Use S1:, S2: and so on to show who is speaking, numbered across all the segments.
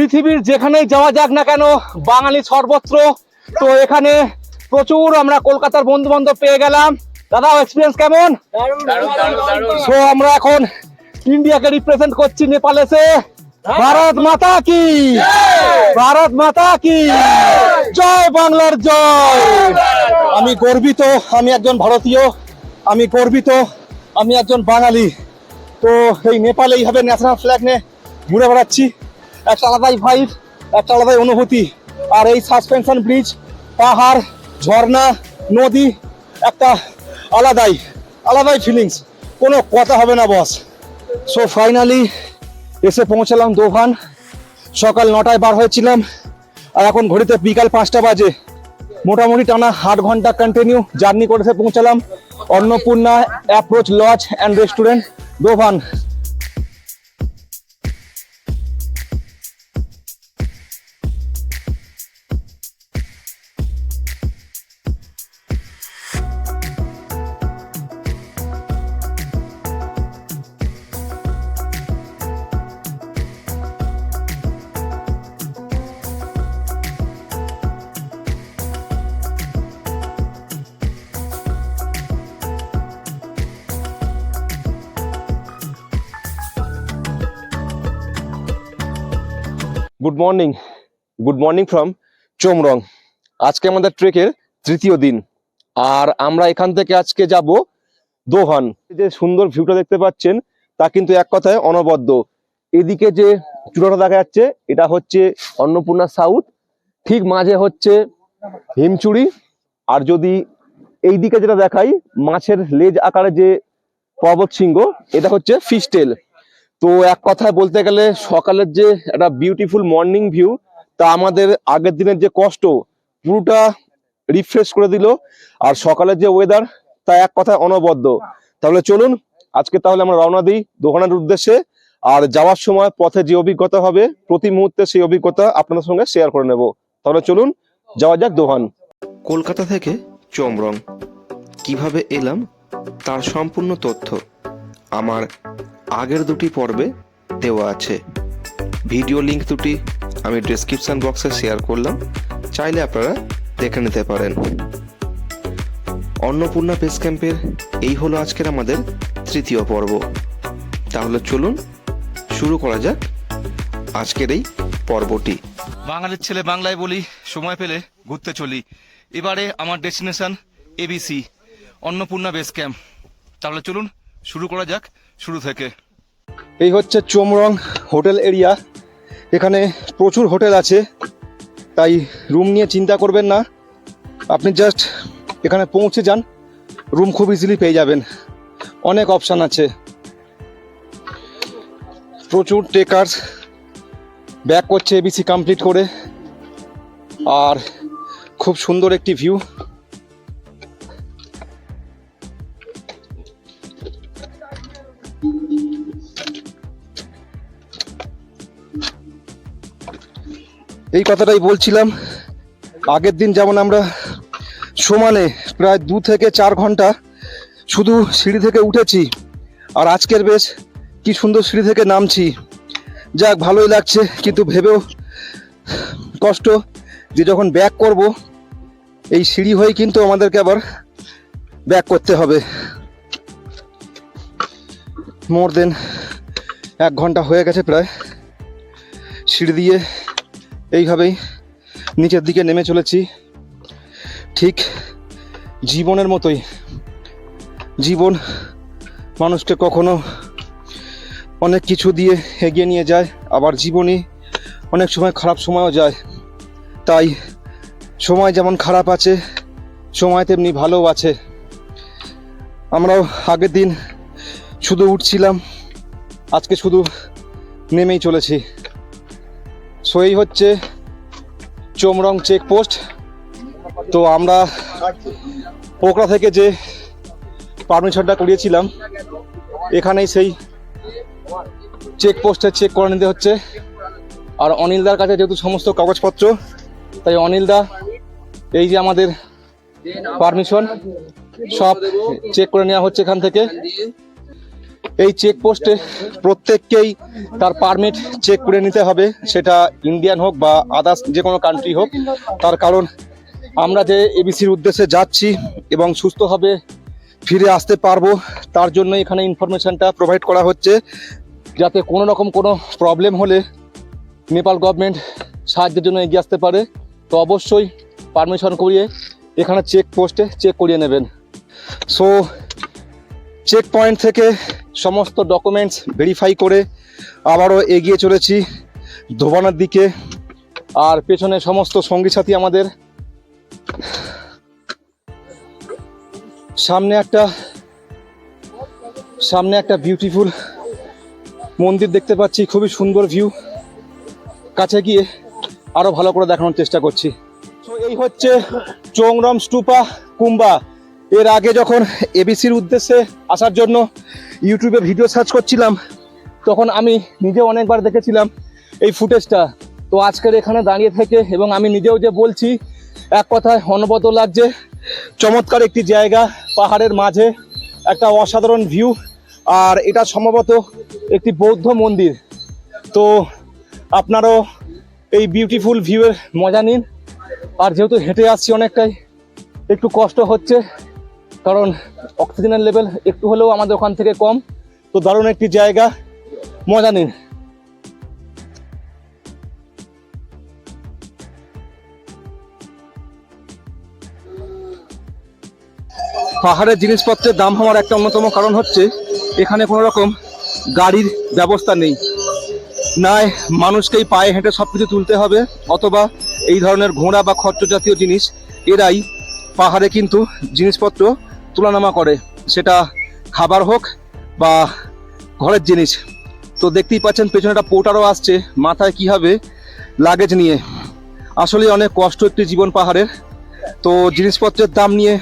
S1: পৃথিবীর যেখানেই যাওয়া যাক না কেন বাঙালি সর্বত্র। তো এখানে প্রচুর আমরা কলকাতার বন্ধু বান্ধব পেয়ে গেলাম। দাদা এক্সপিরিয়েন্স কেমন? সো আমরা এখন ইন্ডিয়াকে রিপ্রেজেন্ট করছি নেপাল এসে। ভারত মাতা কি? ভারত মাতা কি? জয় বাংলার জয়। আমি গর্বিত আমি একজন ভারতীয় আমি গর্বিত আমি একজন বাঙালি। তো এই নেপালে এইভাবে ন্যাশনাল ফ্ল্যাগ নিয়ে ঘুরে বেড়াচ্ছি। একটা আলাদাই ভাইব একটা আলাদাই অনুভূতি। আর এই সাসপেনশন ব্রিজ পাহাড়, ঝর্ণা, নদী, একটা আলাদাই আলাদাই ফিলিংস কোনো কথা হবে না বস সো ফাইনালি এসে পৌঁছালাম দোভান। সকাল নটায় বার হয়েছিলাম। আর এখন ঘড়িতে বিকাল পাঁচটা বাজে। মোটামুটি টানা আট ঘণ্টা কন্টিনিউ জার্নি করে এসে পৌঁছালাম। Annapurna approach lodge and restaurant Dovan. Good morning good morning from Chhomrong আজকে আমাদের ট্রেকের তৃতীয় দিন। আর আমরা এখান থেকে আজকে যাব দোহান। যে সুন্দর ভিউটা দেখতে পাচ্ছেন, তা কিন্তু এক কথায় অনবদ্য। এদিকে যে চূড়াটা দেখা যাচ্ছে, এটা হচ্ছে অন্নপূর্ণা সাউথ ঠিক মাঝে হচ্ছে হিমচুড়ি আর যদি এই দিকে যেটা দেখাই, মাছের লেজ আকারে যে পর্বত শৃঙ্গ এটা হচ্ছে ফিস্টেল তো এক কথায় বলতে গেলে সকালের যে একটা বিউটিফুল মর্নিং ভিউ তা আমাদের আগের দিনের যে কষ্ট, পুরোটা রিফ্রেশ করে দিল। আর সকালের যে ওয়েদার তা এক কথায় অনবদ্য। তাহলে চলুন, আজকে তাহলে আমরা রওনা দিই দোকানের উদ্দেশ্যে। আর যাওয়ার সময় পথে যে অভিজ্ঞতা হবে, প্রতি মুহূর্তে সেই অভিজ্ঞতা আপনাদের সঙ্গে শেয়ার করে নেব। তাহলে চলুন, যাওয়া যাক দোহান
S2: কলকাতা থেকে চমরং। কীভাবে এলাম, তার সম্পূর্ণ তথ্য আমার আগের দুটি পর্বে দেওয়া আছে। ভিডিও লিংক দুটি আমি ডেসক্রিপশন বক্সে শেয়ার করলাম। চাইলে আপনারা দেখে নিতে পারেন। অন্নপূর্ণা বেস ক্যাম্পের এই হলো আজকের আমাদের তৃতীয় পর্ব। তাহলে চলুন শুরু করা যাক আজকের এই পর্বটি।
S3: বাঙালির ছেলে বাংলায় বলি, সময় পেলে ঘুরতে চলি। এবারে আমার destination ABC Annapurna base camp তাহলে চলুন শুরু করা যাক। শুরু থেকে।
S1: এই হচ্ছে চোমরং হোটেল এরিয়া। এখানে প্রচুর হোটেল আছে, তাই রুম নিয়ে চিন্তা করবেন না। আপনি জাস্ট এখানে পৌঁছে যান, রুম খুব ইজিলি পেয়ে যাবেন। অনেক অপশান আছে। প্রচুর টেকার্স ব্যাক করছে এবিসি কমপ্লিট করে। আর খুব সুন্দর একটি ভিউ এই কথাটাই বলছিলাম। আগের দিন যেমন আমরা সমানে প্রায় দু থেকে চার ঘণ্টা শুধু সিঁড়ি থেকে উঠেছি, আর আজকের বেশ কি সুন্দর সিঁড়ি থেকে নামছি। যাক, ভালোই লাগছে, কিন্তু ভেবেও কষ্ট যে যখন ব্যাক করব, এই সিঁড়ি হয়ে কিন্তু আমাদেরকে আবার ব্যাক করতে হবে। মোর দেন এক ঘণ্টা হয়ে গেছে প্রায় সিঁড়ি দিয়ে। এইভাবেই নিচের দিকে নেমে চলেছি। ঠিক জীবনের মতোই। জীবন মানুষকে কখনো অনেক কিছু দিয়ে এগিয়ে নিয়ে যায়, আবার জীবনই অনেক সময় খারাপ সময়ও যায়। তাই সময় যেমন খারাপ আছে, সময় তেমনি ভালোও আছে। আমরাও আগের দিন শুধু উঠছিলাম, আজকে শুধু নেমেই চলেছি। সো এই হচ্ছে চোমরং চেকপোস্ট তো আমরা পোকরা থেকে যে পারমিশনটা করিয়েছিলাম, এখানেই সেই চেকপোস্টে চেক করে নিতে হচ্ছে। আর অনিলদার কাছে যেহেতু সমস্ত কাগজপত্র, তাই অনিলদা, এই যে আমাদের পারমিশন, সব চেক করে নেওয়া হচ্ছে এখান থেকে। এই চেকপোস্টে প্রত্যেককেই তার পারমিট চেক করে নিতে হবে। সেটা ইন্ডিয়ান হোক বা আদার্স যে কোনো কান্ট্রি হোক। তার কারণ আমরা যে এবিসির উদ্দেশ্যে যাচ্ছি এবং সুস্থভাবে ফিরে আসতে পারব, তার জন্য এখানে ইনফরমেশনটা প্রোভাইড করা হচ্ছে। যাতে কোনো রকম কোনো প্রবলেম হলে নেপাল গভর্নমেন্ট সাহায্যের জন্য এগিয়ে আসতে পারে। তো অবশ্যই পারমিশন করিয়ে এখানে চেক পোস্টে চেক করিয়ে নেবেন। সো চেক পয়েন্ট থেকে সমস্ত ডকুমেন্টস ভেরিফাই করে আবারও এগিয়ে চলেছি ধোবানার দিকে। আর পেছনে সমস্ত সঙ্গী সাথী আমাদের। সামনে একটা সামনে একটা বিউটিফুল মন্দির দেখতে পাচ্ছি, খুবই সুন্দর ভিউ কাছে গিয়ে আরও ভালো করে দেখানোর চেষ্টা করছি। তো এই হচ্ছে চোংরম স্টুপা কুম্বা। এর আগে যখন এবিসির উদ্দেশ্যে আসার জন্য ইউটিউবে ভিডিও সার্চ করছিলাম, তখন আমি নিজেও অনেকবার দেখেছিলাম এই ফুটেজটা। তো আজকের এখানে দাঁড়িয়ে থেকে এবং আমি নিজেও যে বলছি, এক কথায় অনবত লাগছে। চমৎকার একটি জায়গা, পাহাড়ের মাঝে একটা অসাধারণ ভিউ আর এটা সম্ভবত একটি বৌদ্ধ মন্দির। তো আপনারাও এই বিউটিফুল ভিউয়ের মজা নিন। আর যেহেতু হেঁটে আসছি অনেকটাই, একটু কষ্ট হচ্ছে। কারণ অক্সিজেনের লেভেল একটু হলেও আমাদের ওখান থেকে কম। তো দারুণ একটি জায়গা। মজা নিন। পাহাড়ের জিনিসপত্রের দাম হওয়ার একটা অন্যতম কারণ হচ্ছে, এখানে কোনো রকম গাড়ির ব্যবস্থা নেই। নয় মানুষকেই পায়ে হেঁটে সব কিছু তুলতে হবে, অথবা এই ধরনের ঘোড়া বা খরচ জাতীয় জিনিস, এরাই পাহাড়ে কিন্তু জিনিসপত্র তুলানামা করে, সেটা খাবার হোক বা ঘরের জিনিস। তো দেখতেই পাচ্ছেন পেছনে একটা পোটারও আসছে, মাথায় কি হবে? লাগেজ নিয়ে। আসলে অনেক কষ্ট একটি জীবন পাহাড়ের। তো জিনিসপত্রের দাম নিয়ে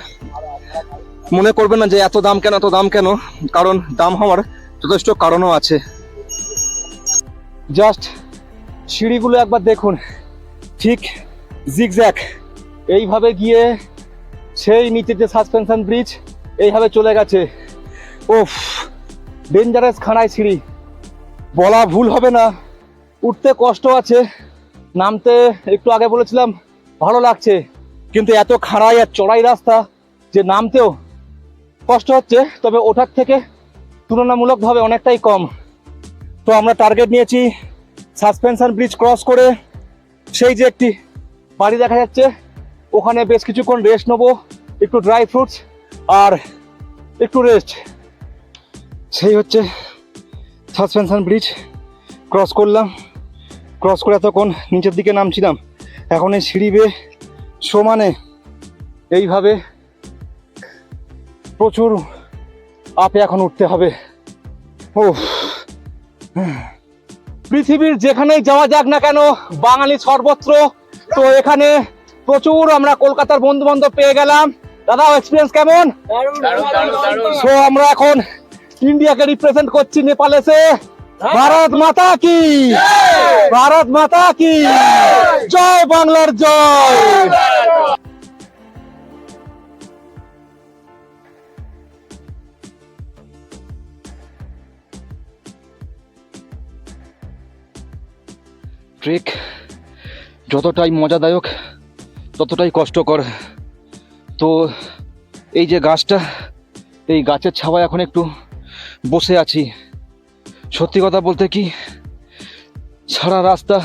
S1: মনে করবেন না যে এত দাম কেন, এত দাম কেন, কারণ দাম হওয়ার যথেষ্ট কারণও আছে। জাস্ট সিঁড়িগুলো একবার দেখুন। ঠিক জিগজ্যাক এইভাবে গিয়ে সেই নিচে যে সাসপেনশন ব্রিজ এইভাবে চলে গেছে। ওফ ডেঞ্জারাস খানায় সিঁড়ি। বলা ভুল হবে না। উঠতে কষ্ট আছে। নামতে একটু আগে বলেছিলাম, ভালো লাগছে। কিন্তু এত খাড়াই আর চড়াই রাস্তা যে নামতেও কষ্ট হচ্ছে। তবে ওঠার থেকে তুলনামূলকভাবে অনেকটাই কম। তো আমরা টার্গেট নিয়েছি সাসপেনশন ব্রিজ ক্রস করে। সেই যে একটি বাড়ি দেখা যাচ্ছে ওখানে বেশ কিছুক্ষণ রেস্ট নেব, একটু ড্রাই ফ্রুটস আর একটু রেস্ট সেই হচ্ছে সাসপেনশন ব্রিজ ক্রস করলাম। ক্রস করে এতক্ষণ নিচের দিকে নামছিলাম। এখন এই সিঁড়ি বেয়ে সমানে এইভাবে প্রচুর আপে এখন উঠতে হবে। ও পৃথিবীর যেখানেই যাওয়া যাক না কেন, বাঙালি সর্বত্র। তো এখানে প্রচুর আমরা কলকাতার বন্ধু বান্ধব পেয়ে গেলাম। দাদা এক্সপিরিয়েন্স কেমন? সো আমরা এখন ইন্ডিয়াকে রিপ্রেজেন্ট করছি নেপাল এসে ভারত মাতা কি? ভারত মাতা কি? জয় বাংলার জয়। ট্রেক যতটাই মজাদায়ক ততটাই কষ্টকর। তো এই যে গাছটা, এই গাছের ছাওয়ায় এখন একটু বসে আছি। সত্যি কথা বলতে কি, সারা রাস্তা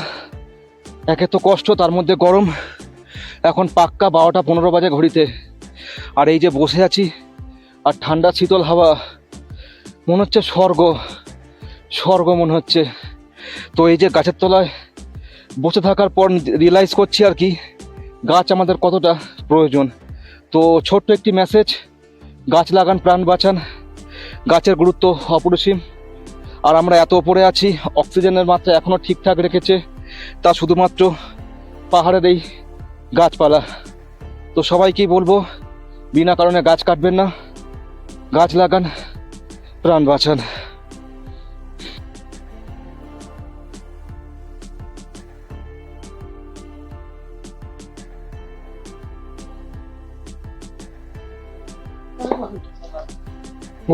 S1: একে তো কষ্ট, তার মধ্যে গরম। এখন পাক্কা বারোটা পনেরো বাজে ঘড়িতে। আর এই যে বসে আছি, আর ঠান্ডা শীতল হাওয়া, মনে হচ্ছে স্বর্গ। স্বর্গ মনে হচ্ছে। তো এই যে গাছের তলায় বসে থাকার পর রিয়েলাইজ করছি আর কি। গাছ আমাদের কতটা প্রয়োজন? তো ছোট্ট একটি মেসেজ গাছ লাগান, প্রাণ বাঁচান। গাছের গুরুত্ব অপরিসীম। আর আমরা এত ওপরে আছি, অক্সিজেনের মাত্রা এখনও ঠিকঠাক রেখেছে। তা শুধুমাত্র পাহাড়ের এই গাছপালা। তো সবাইকেই বলব, বিনা কারণে গাছ কাটবেন না। গাছ লাগান, প্রাণ বাঁচান।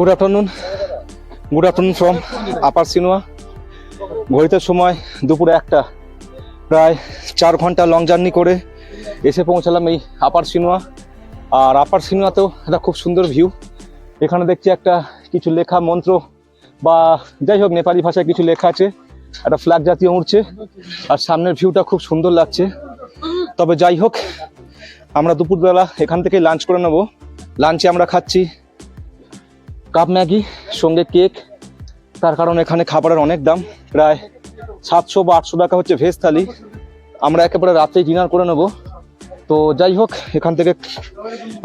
S1: Good afternoon good afternoon from upper Sinuwa ঘড়িতে সময় দুপুরে একটা, প্রায় চার ঘণ্টা লং জার্নি করে এসে পৌঁছালাম এই আপার সিনোয়া আর আপার সিনোয়াতেও একটা খুব সুন্দর ভিউ এখানে দেখছি একটা কিছু লেখা মন্ত্র বা যাই হোক নেপালি ভাষায় কিছু লেখা আছে। একটা ফ্ল্যাগ জাতীয় উঠছে আর সামনের ভিউটা খুব সুন্দর লাগছে। তবে যাই হোক, আমরা দুপুরবেলা এখান থেকে লাঞ্চ করে নেব। লাঞ্চে আমরা খাচ্ছি। কাপ ম্যাগি, সঙ্গে কেক, তার কারণ এখানে খাবারের অনেক দাম, প্রায় সাতশো বা আটশো টাকা হচ্ছে ভেজ থালি। আমরা একেবারে রাতেই ডিনার করে নেব। তো যাই হোক, এখান থেকে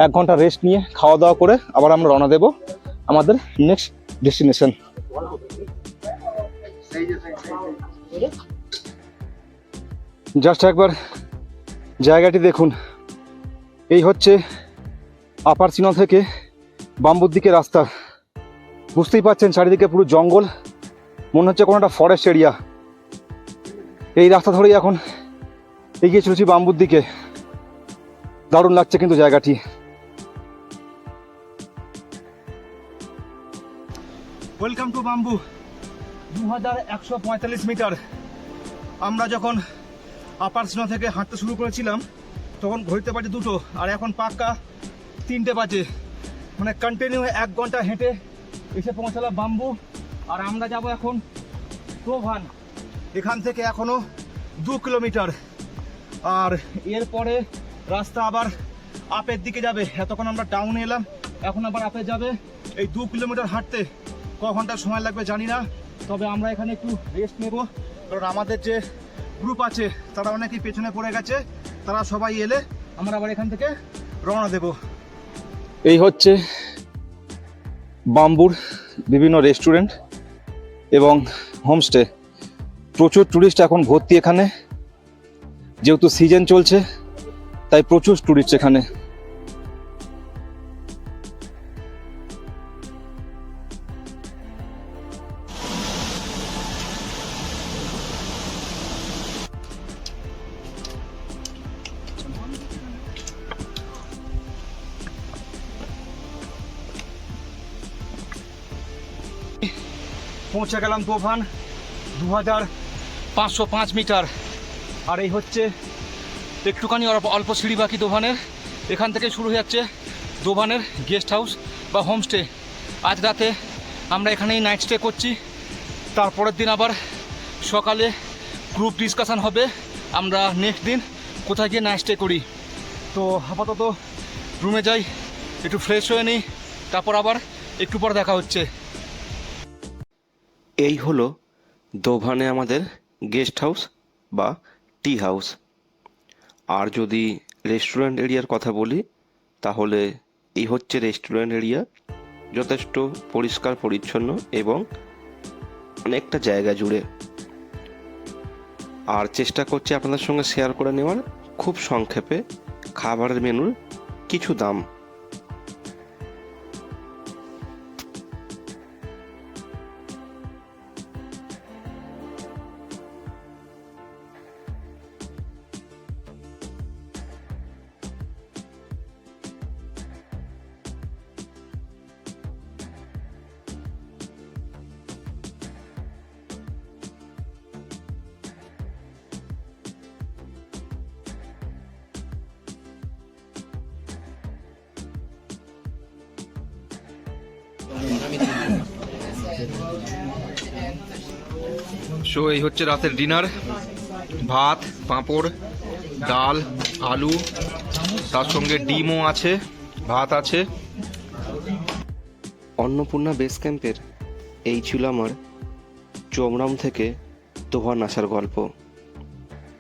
S1: এক ঘণ্টা রেস্ট নিয়ে খাওয়া দাওয়া করে আবার আমরা রওনা দেব আমাদের নেক্সট ডেস্টিনেশন জাস্ট একবার জায়গাটি দেখুন। এই হচ্ছে আপার চিনো থেকে বাম্বুর দিকে রাস্তা। বুঝতেই পারছেন, চারিদিকে পুরো জঙ্গল। মনে হচ্ছে কোনো একটা ফরেস্ট এরিয়া এই রাস্তা ধরেই এখন এগিয়ে চলেছি বাম্বুর দিকে। দারুণ লাগছে কিন্তু জায়গাটি। ওয়েলকাম টু বাম্বু দু হাজার একশো পঁয়তাল্লিশ মিটার। আমরা যখন আপার সিনো থেকে হাঁটতে শুরু করেছিলাম, তখন ঘড়িতে বাজে দুটো, আর এখন পাক্কা তিনটে বাজে। মানে কন্টিনিউ এক ঘণ্টা হেঁটে এসে পৌঁছালাম বাম্বু, আর আমরা যাব এখন প্রভান এখান থেকে এখনও দু কিলোমিটার। আর এরপরে রাস্তা আবার আপের দিকে যাবে। এতক্ষণ আমরা টাউনে এলাম, এখন আবার আপে যাবে। এই দু কিলোমিটার হাঁটতে ক ঘণ্টা সময় লাগবে জানি না, তবে আমরা এখানে একটু রেস্ট নেব। কারণ আমাদের যে গ্রুপ আছে, তারা অনেকেই পেছনে পড়ে গেছে। তারা সবাই এলে আমরা আবার এখান থেকে রওনা দেব। এই হচ্ছে বাম্বুর বিভিন্ন রেস্টুরেন্ট এবং হোমস্টে। প্রচুর টুরিস্ট এখন ভর্তি এখানে। যেহেতু সিজন চলছে, তাই প্রচুর টুরিস্ট এখানে। পৌঁছে গেলাম দোভান দু হাজার পাঁচশো পাঁচ মিটার। আর এই হচ্ছে একটুখানি অল্প অল্প সিঁড়ি বাকি দোভানের এখান থেকে শুরু হয়ে যাচ্ছে দোভানের গেস্ট হাউস বা হোমস্টে আজ রাতে আমরা এখানেই নাইট স্টে করছি। তারপরের দিন আবার সকালে গ্রুপ ডিসকাশন হবে। আমরা নেক্সট দিন কোথায় গিয়ে নাইট স্টে করি। তো আপাতত রুমে যাই, একটু ফ্রেশ হয়ে নিই, তারপর আবার একটু পর দেখা হচ্ছে।
S2: এই হলো দোভানে আমাদের গেস্ট হাউস বা টি হাউস। আর যদি রেস্টুরেন্ট এরিয়ার কথা বলি, তাহলে এই হচ্ছে রেস্টুরেন্ট এরিয়া। যথেষ্ট পরিষ্কার, পরিচ্ছন্ন এবং অনেকটা জায়গা জুড়ে। আর চেষ্টা করছি আপনাদের সঙ্গে শেয়ার করে নেওয়ার। খুব সংক্ষেপে খাবারের মেনুর কিছু দাম।
S3: সো এই হচ্ছে রাতের ডিনার ভাত, পাঁপড়, ডাল, আলু, তার সঙ্গে ডিমও আছে, ভাত আছে।
S2: অন্নপূর্ণা বেস ক্যাম্পের এই ছিল আমার চোমরাম থেকে দোহান আসার গল্প।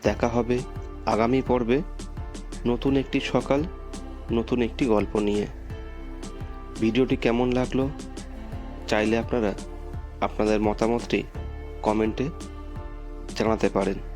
S2: দেখা হবে আগামী পর্বে নতুন একটি সকাল, নতুন একটি গল্প নিয়ে। ভিডিওটি কেমন লাগল, চাইলে আপনারা আপনাদের মতামতটি কমেন্টে জানাতে পারেন।